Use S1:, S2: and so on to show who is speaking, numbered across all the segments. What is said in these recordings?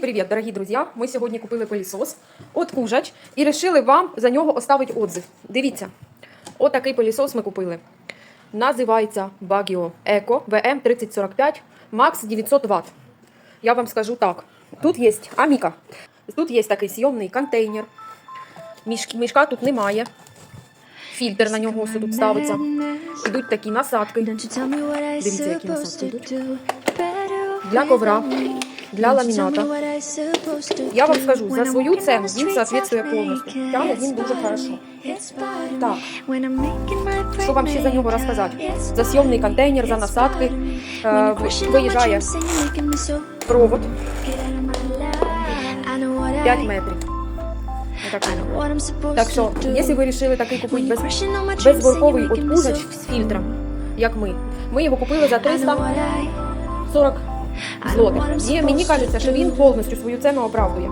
S1: Привет, дорогі друзі! Ми сьогодні купили пилісос от Кужач і вирішили вам за нього оставити отзыв. Дивіться, от такий пилісос ми купили. Називається Bagio Eco VM3045 Max 900 Вт. Я вам скажу так: тут є Аміка, тут є такий сйомний контейнер. Мішка тут немає. Фільтр на нього ось тут ставиться. Ідуть такі насадки
S2: Дивіться, які насадки йдуть.
S1: Для ковра, для ламіната. Я вам скажу, за свою цену він соответствує повністю. Тягне він дуже хорошо. Так,
S2: Що вам ще за нього розказати?
S1: за зйомний контейнер, за насадки е, ви- виїжджає провод. 5 метрів. Так що, якщо ви вирішили такий купити без, безворковий откузач з фільтром, як ми, ми його купили за 340 злотих. І мені кажеться, що він повністю свою ціну оправдує.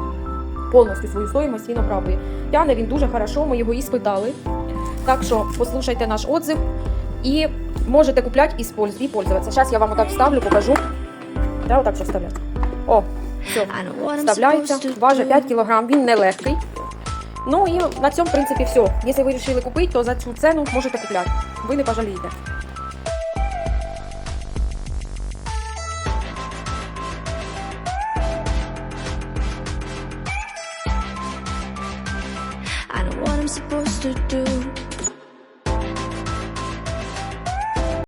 S1: Повністю свою стоїмость він оправдує. Тяне він дуже хорошо, ми його і спитали. Так що послухайте наш отзыв і можете купляти і пользуватися. Зараз я вам отак вставлю, покажу. Да, отак все вставляти. О, все. Вставляється, важить 5 кг, він не легкий. Ну і на цьому, в принципі, все. Якщо ви вирішили купити, то за цю ціну можете купляти. Ви не пожалієте.
S2: I'm supposed to do.